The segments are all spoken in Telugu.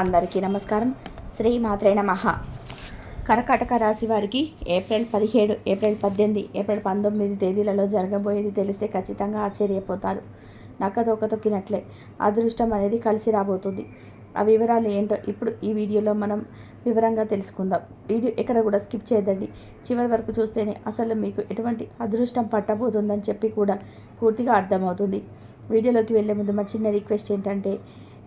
అందరికీ నమస్కారం. శ్రీ మాత్రే నమ. కర్కాటక రాశి వారికి ఏప్రిల్ పదిహేడు ఏప్రిల్ పద్దెనిమిది ఏప్రిల్ పంతొమ్మిది తేదీలలో జరగబోయేది తెలిస్తే ఖచ్చితంగా ఆశ్చర్యపోతారు. నక్కతోక తొక్కినట్లే. అదృష్టం అనేది కలిసి రాబోతుంది. ఆ వివరాలు ఏంటో ఇప్పుడు ఈ వీడియోలో మనం వివరంగా తెలుసుకుందాం. వీడియో ఎక్కడ కూడా స్కిప్ చేయదండి చివరి వరకు చూస్తేనే అసలు మీకు ఎటువంటి అదృష్టం పట్టబోతుందని చెప్పి కూడా పూర్తిగా అర్థమవుతుంది. వీడియోలోకి వెళ్ళే ముందు మా చిన్న రిక్వెస్ట్ ఏంటంటే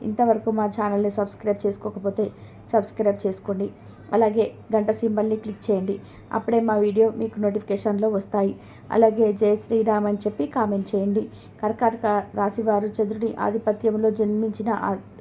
ఇంతవరకు మా ఛానల్ని సబ్స్క్రైబ్ చేసుకోకపోతే సబ్స్క్రైబ్ చేసుకోండి. అలాగే గంట సింబల్ని క్లిక్ చేయండి. అప్పుడే మా వీడియో మీకు నోటిఫికేషన్లో వస్తాయి. అలాగే జయ శ్రీరామ్ అని చెప్పి కామెంట్ చేయండి. కర్కాటక రాశివారు చంద్రుడి ఆధిపత్యంలో జన్మించిన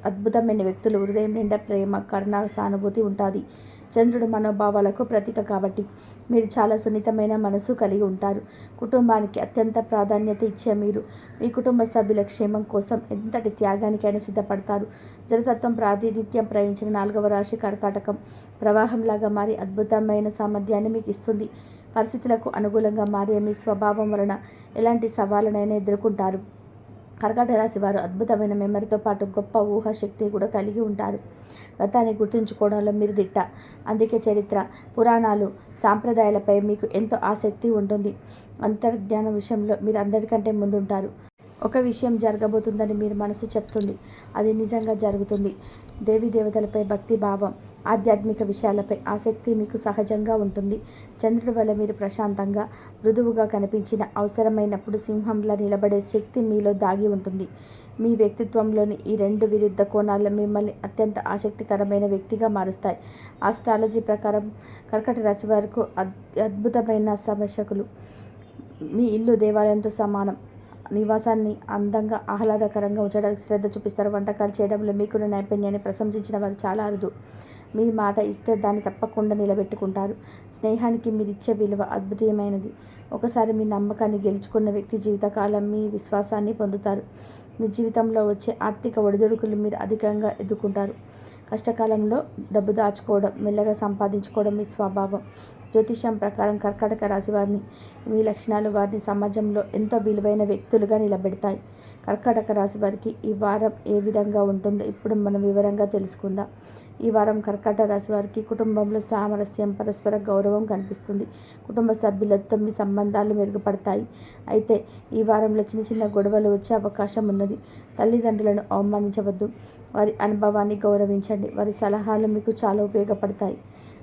అద్భుతమైన వ్యక్తులు. హృదయం నిండా ప్రేమ కరుణ సానుభూతి ఉంటుంది. చంద్రుడు మనోభావాలకు ప్రతీక కాబట్టి మీరు చాలా సున్నితమైన మనసు కలిగి ఉంటారు. కుటుంబానికి అత్యంత ప్రాధాన్యత ఇచ్చే మీరు మీ కుటుంబ సభ్యుల క్షేమం కోసం ఎంతటి త్యాగానికైనా సిద్ధపడతారు. జలతత్వం ప్రాతినిధ్యం ప్రయించిన నాలుగవ రాశి కర్కాటకం ప్రవాహంలాగా మారి అద్భుతమైన సామర్థ్యాన్ని మీకు ఇస్తుంది. పరిస్థితులకు అనుకూలంగా మారే మీ స్వభావం వలన ఎలాంటి సవాళ్ళనైనా ఎదుర్కొంటారు. కర్కాటక రాశి వారు అద్భుతమైన మెమరీతో పాటు గొప్ప ఊహాశక్తి కూడా కలిగి ఉంటారు. గతాన్ని గుర్తుంచుకోవడంలో మీరు దిట్ట. అందుకే చరిత్ర పురాణాలు సాంప్రదాయాలపై మీకు ఎంతో ఆసక్తి ఉంటుంది. అంతర్జ్ఞానం విషయంలో మీరు అందరికంటే ముందుంటారు. ఒక విషయం జరగబోతుందని మీరు మనసు చెప్తుంది. అది నిజంగా జరుగుతుంది. దేవీ దేవతలపై భక్తి భావం ఆధ్యాత్మిక విషయాలపై ఆసక్తి మీకు సహజంగా ఉంటుంది. చంద్రుడి వల్ల మీరు ప్రశాంతంగా మృదువుగా కనిపించిన అవసరమైనప్పుడు సింహంలా నిలబడే శక్తి మీలో దాగి ఉంటుంది. మీ వ్యక్తిత్వంలోని ఈ రెండు విరుద్ధ కోణాలు మిమ్మల్ని అత్యంత ఆసక్తికరమైన వ్యక్తిగా మారుస్తాయి. ఆస్ట్రాలజీ ప్రకారం కర్కట రాశి వరకు అద్- అద్భుతమైన సమస్యకులు మీ ఇల్లు దేవాలయంతో సమానం. నివాసాన్ని అందంగా ఆహ్లాదకరంగా ఉంచడానికి శ్రద్ధ చూపిస్తారు. వంటకాలు చేయడంలో మీకున్న నైపుణ్యాన్ని ప్రశంసించిన వారు చాలా అరుదు. మీ మాట ఇస్తే దాన్ని తప్పకుండా నిలబెట్టుకుంటారు. స్నేహానికి మీరు ఇచ్చే విలువ అద్భుతమైనది. ఒకసారి మీ నమ్మకాన్ని గెలుచుకున్న వ్యక్తి జీవితకాలం మీ విశ్వాసాన్ని పొందుతారు. మీ జీవితంలో వచ్చే ఆర్థిక ఒడిదుడుకులు మీరు అధికంగా ఎదుర్కొంటారు. కష్టకాలంలో డబ్బు దాచుకోవడం మెల్లగా సంపాదించుకోవడం మీ స్వభావం. జ్యోతిష్యం ప్రకారం కర్కాటక రాశి వారిని మీ లక్షణాలు వారిని సమాజంలో ఎంతో విలువైన వ్యక్తులుగా నిలబెడతాయి. కర్కాటక రాశి వారికి ఈ వారం ఏ విధంగా ఉంటుందో ఇప్పుడు మనం వివరంగా తెలుసుకుందాం. ఈ వారం కర్కట రాశి వారికి కుటుంబంలో సామరస్యం పరస్పర గౌరవం కనిపిస్తుంది. కుటుంబ సభ్యులతో మీ సంబంధాలు మెరుగుపడతాయి. అయితే ఈ వారంలో చిన్న చిన్న గొడవలు వచ్చే అవకాశం ఉన్నది. తల్లిదండ్రులను అవమానించవద్దు. వారి అనుభవాన్ని గౌరవించండి. వారి సలహాలు మీకు చాలా ఉపయోగపడతాయి.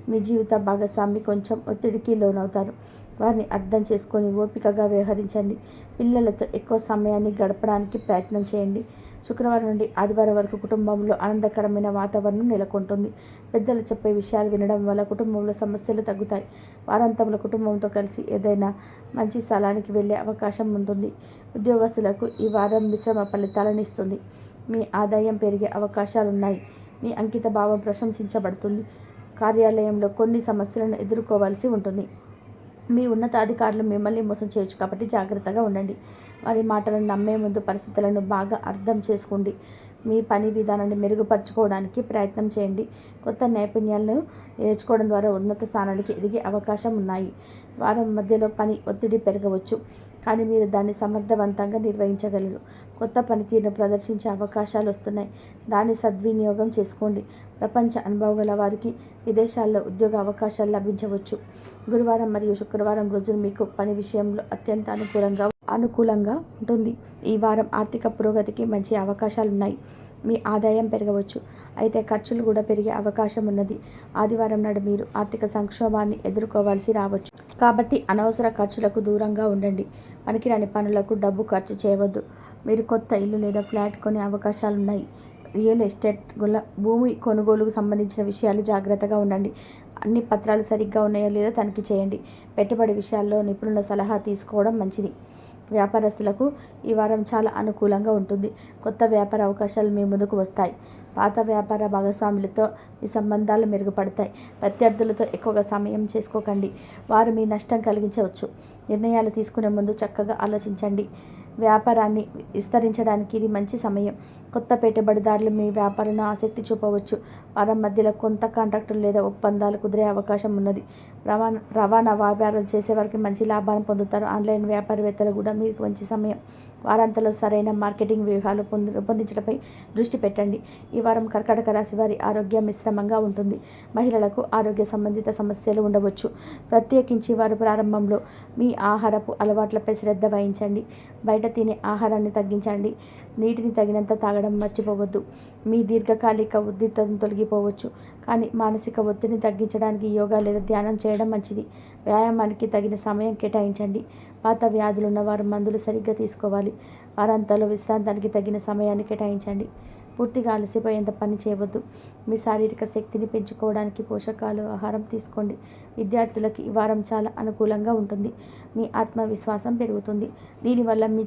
మీ జీవిత భాగస్వామి కొంచెం ఒత్తిడికి లోనవుతారు. వారిని అర్థం చేసుకొని ఓపికగా వ్యవహరించండి. పిల్లలతో ఎక్కువ సమయాన్ని గడపడానికి ప్రయత్నం చేయండి. శుక్రవారం నుండి ఆదివారం వరకు కుటుంబంలో ఆనందకరమైన వాతావరణం నెలకొంటుంది. పెద్దలు చెప్పే విషయాలు వినడం వల్ల కుటుంబంలో సమస్యలు తగ్గుతాయి. వారాంతంలో కుటుంబంతో కలిసి ఏదైనా మంచి స్థలానికి వెళ్ళే అవకాశం ఉంటుంది. ఉద్యోగస్తులకు ఈ వారం మిశ్రమ ఫలితాలను ఇస్తుంది. మీ ఆదాయం పెరిగే అవకాశాలున్నాయి మీ అంకిత భావం ప్రశంసించబడుతుంది. కార్యాలయంలో కొన్ని సమస్యలను ఎదుర్కోవాల్సి ఉంటుంది. మీ ఉన్నతాధికారులు మిమ్మల్ని మోసం చేయొచ్చు కాబట్టి జాగ్రత్తగా ఉండండి. వారి మాటలను నమ్మే ముందు పరిస్థితులను బాగా అర్థం చేసుకోండి. మీ పని విధానాన్ని మెరుగుపరచుకోవడానికి ప్రయత్నం చేయండి. కొత్త నైపుణ్యాలను నేర్చుకోవడం ద్వారా ఉన్నత స్థానానికి ఎదిగే అవకాశం ఉన్నాయి. వారం మధ్యలో పని ఒత్తిడి పెరగవచ్చు. కానీ మీరు దాన్ని సమర్థవంతంగా నిర్వహించగలరు. కొత్త పనితీరును ప్రదర్శించే అవకాశాలు వస్తున్నాయి. దాన్ని సద్వినియోగం చేసుకోండి. ప్రపంచ అనుభవం గల వారికి విదేశాల్లో ఉద్యోగ అవకాశాలు లభించవచ్చు. గురువారం మరియు శుక్రవారం రోజులు మీకు పని విషయంలో అత్యంత అనుకూలంగా అనుకూలంగా ఉంటుంది. ఈ వారం ఆర్థిక పురోగతికి మంచి అవకాశాలు ఉన్నాయి మీ ఆదాయం పెరగవచ్చు. అయితే ఖర్చులు కూడా పెరిగే అవకాశం ఉన్నది. ఆదివారం నాడు మీరు ఆర్థిక సంక్షోభాన్ని ఎదుర్కోవాల్సి రావచ్చు. కాబట్టి అనవసర ఖర్చులకు దూరంగా ఉండండి. పనికిరాని పనులకు డబ్బు ఖర్చు చేయవద్దు. మీరు కొత్త ఇల్లు లేదా ఫ్లాట్ కొనే అవకాశాలు ఉన్నాయి రియల్ ఎస్టేట్ గుల భూమి కొనుగోలుకు సంబంధించిన విషయాలు జాగ్రత్తగా ఉండండి. అన్ని పత్రాలు సరిగ్గా ఉన్నాయో లేదో తనిఖీ చేయండి. పెట్టుబడి విషయాల్లో నిపుణుల సలహా తీసుకోవడం మంచిది. వ్యాపారస్తులకు ఈ వారం చాలా అనుకూలంగా ఉంటుంది. కొత్త వ్యాపార అవకాశాలు మీ ముందుకు వస్తాయి. పాత వ్యాపార భాగస్వాములతో మీ సంబంధాలు మెరుగుపడతాయి. ప్రత్యర్థులతో ఎక్కువగా సమయం చేసుకోకండి. వారు మీ నష్టం కలిగించవచ్చు. నిర్ణయాలు తీసుకునే ముందు చక్కగా ఆలోచించండి. వ్యాపారాన్ని విస్తరించడానికి ఇది మంచి సమయం. కొత్త పెట్టుబడిదారులు మీ వ్యాపారంలో ఆసక్తి చూపవచ్చు. వారం మధ్యలో కొంత కాంట్రాక్టులు లేదా ఒప్పందాలు కుదిరే అవకాశం ఉన్నది. రవాణా రవాణా వ్యాపారాలు చేసేవారికి మంచి లాభాలను పొందుతారు. ఆన్లైన్ వ్యాపారవేత్తలు కూడా మీకు మంచి సమయం. వారాంతంలో సరైన మార్కెటింగ్ వ్యూహాలు పొంది రూపొందించడంపై దృష్టి పెట్టండి. ఈ వారం కర్కాటక రాశి వారి ఆరోగ్యం మిశ్రమంగా ఉంటుంది. మహిళలకు ఆరోగ్య సంబంధిత సమస్యలు ఉండవచ్చు. ప్రత్యేకించి వారు ప్రారంభంలో మీ ఆహారపు అలవాట్లపై శ్రద్ధ వహించండి. బయట తినే ఆహారాన్ని తగ్గించండి. నీటిని తగినంత తాగడం మర్చిపోవద్దు. మీ దీర్ఘకాలిక ఉద్రిక్తత తొలగిపోవచ్చు. కానీ మానసిక ఒత్తిడిని తగ్గించడానికి యోగా లేదా ధ్యానం చేయడం మంచిది. వ్యాయామానికి తగిన సమయం కేటాయించండి. పాత వ్యాధులు ఉన్నవారు మందులు సరిగ్గా తీసుకోవాలి. వారాంతాల్లో విశ్రాంతానికి తగిన సమయాన్ని కేటాయించండి. పూర్తిగా అలసిపోయేంత పని చేయవద్దు. మీ శారీరక శక్తిని పెంచుకోవడానికి పోషకాలు ఆహారం తీసుకోండి. విద్యార్థులకి ఈ వారం చాలా అనుకూలంగా ఉంటుంది. మీ ఆత్మవిశ్వాసం పెరుగుతుంది. దీనివల్ల మీ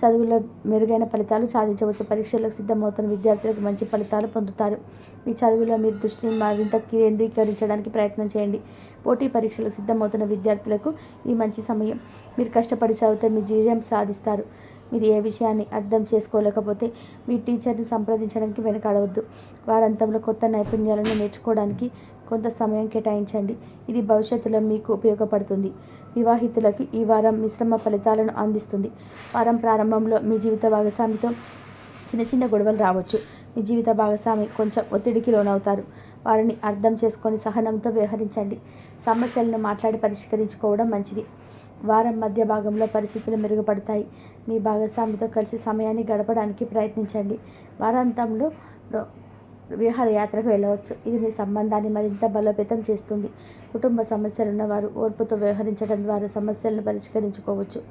చదువులో మెరుగైన ఫలితాలు సాధించవచ్చు. పరీక్షలకు సిద్ధమవుతున్న విద్యార్థులకు మంచి ఫలితాలు పొందుతారు. మీ చదువులో మీరు దృష్టిని మరింత కేంద్రీకరించడానికి ప్రయత్నం చేయండి. పోటీ పరీక్షలకు సిద్ధమవుతున్న విద్యార్థులకు ఈ మంచి సమయం. మీరు కష్టపడి చదివితే మీ విజయం సాధిస్తారు. మీరు ఏ విషయాన్ని అర్థం చేసుకోలేకపోతే మీ టీచర్ని సంప్రదించడానికి వెనకాడవద్దు. వారంతంలో కొత్త నైపుణ్యాలను నేర్చుకోవడానికి కొంత సమయం కేటాయించండి. ఇది భవిష్యత్తులో మీకు ఉపయోగపడుతుంది. వివాహితులకు ఈ వారం మిశ్రమ ఫలితాలను అందిస్తుంది. వారం ప్రారంభంలో మీ జీవిత భాగస్వామితో చిన్న చిన్న గొడవలు రావచ్చు. మీ జీవిత భాగస్వామి కొంచెం ఒత్తిడికి లోనవుతారు. వారిని అర్థం చేసుకొని సహనంతో వ్యవహరించండి. సమస్యలను మాట్లాడి పరిష్కరించుకోవడం మంచిది. వారం మధ్య భాగంలో పరిస్థితులు మెరుగుపడతాయి. మీ భాగస్వామితో కలిసి సమయాన్ని గడపడానికి ప్రయత్నించండి. వారాంతంలో విహారయాత్రకు వెళ్ళవచ్చు. ఇది మీ సంబంధాన్ని మరింత బలోపేతం చేస్తుంది. కుటుంబ సమస్యలు ఉన్నవారు ఓర్పుతో వ్యవహరించడం ద్వారా సమస్యలను పరిష్కరించుకోవచ్చు.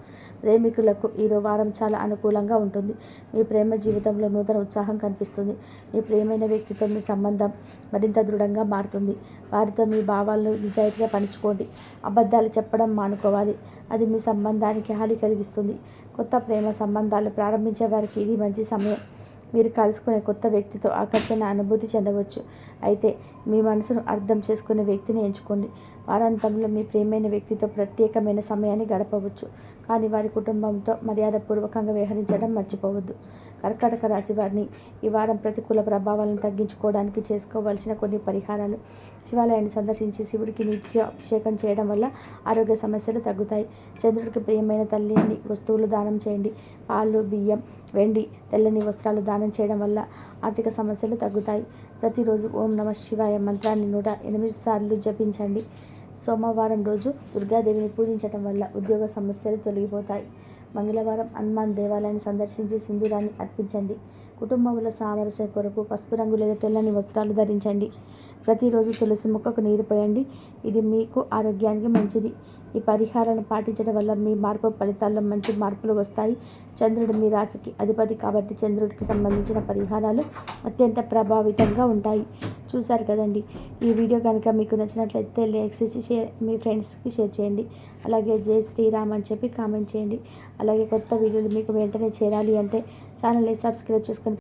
ప్రేమికులకు ఈ వారం చాలా అనుకూలంగా ఉంటుంది. మీ ప్రేమ జీవితంలో నూతన ఉత్సాహం కనిపిస్తుంది. మీ ప్రేమైన వ్యక్తితో మీ సంబంధం మరింత దృఢంగా మారుతుంది. వారితో మీ భావాలను నిజాయితీగా పంచుకోండి. అబద్ధాలు చెప్పడం మానుకోవాలి. అది మీ సంబంధానికి హాని కలిగిస్తుంది. కొత్త ప్రేమ సంబంధాలు ప్రారంభించే వారికి ఇది మంచి సమయం. మీరు కలుసుకునే కొత్త వ్యక్తితో ఆకర్షణ అనుభూతి చెందవచ్చు. అయితే మీ మనసును అర్థం చేసుకునే వ్యక్తిని ఎంచుకోండి. వారాంతంలో మీ ప్రియమైన వ్యక్తితో ప్రత్యేకమైన సమయాన్ని గడపవచ్చు. కానీ వారి కుటుంబంతో మర్యాదపూర్వకంగా వ్యవహరించడం మర్చిపోవద్దు. కర్కాటక రాశి వారిని ఈ వారం ప్రతికూల ప్రభావాలను తగ్గించుకోవడానికి చేసుకోవాల్సిన కొన్ని పరిహారాలు. శివాలయాన్ని సందర్శించి శివుడికి నిత్య అభిషేకం చేయడం వల్ల ఆరోగ్య సమస్యలు తగ్గుతాయి. చంద్రుడికి ప్రియమైన తల్లిని వస్తువులు దానం చేయండి. పాలు బియ్యం వెండి తెల్లని వస్త్రాలు దానం చేయడం వల్ల ఆర్థిక సమస్యలు తగ్గుతాయి. ప్రతిరోజు ఓం నమ శివాయ మంత్రాన్ని నూట ఎనిమిది సార్లు జపించండి. సోమవారం రోజు దుర్గాదేవిని పూజించడం వల్ల ఉద్యోగ సమస్యలు తొలగిపోతాయి. మంగళవారం హనుమాన్ దేవాలయాన్ని సందర్శించి సింధూరాన్ని అర్పించండి. కుటుంబంలో సామరస్య కొరకు పసుపు రంగు లేదా తెల్లని వస్త్రాలు ధరించండి. ప్రతిరోజు తులసి మొక్కకు నీరు పోయండి. ఇది మీకు ఆరోగ్యానికి మంచిది. ఈ పరిహారాలను పాటించడం వల్ల మీ మార్పు ఫలితాల్లో మంచి మార్పులు వస్తాయి. చంద్రుడు మీ రాశికి అధిపతి కాబట్టి చంద్రుడికి సంబంధించిన పరిహారాలు అత్యంత ప్రభావితంగా ఉంటాయి. చూశారు కదండి. ఈ వీడియో కనుక మీకు నచ్చినట్లయితే లైక్ చేసి షేర్ మీ ఫ్రెండ్స్కి షేర్ చేయండి. అలాగే జై శ్రీరామ్ అని చెప్పి కామెంట్ చేయండి. అలాగే కొత్త వీడియోలు మీకు వెంటనే చేరాలి అంటే ఛానల్ని సబ్స్క్రైబ్ చేసుకొని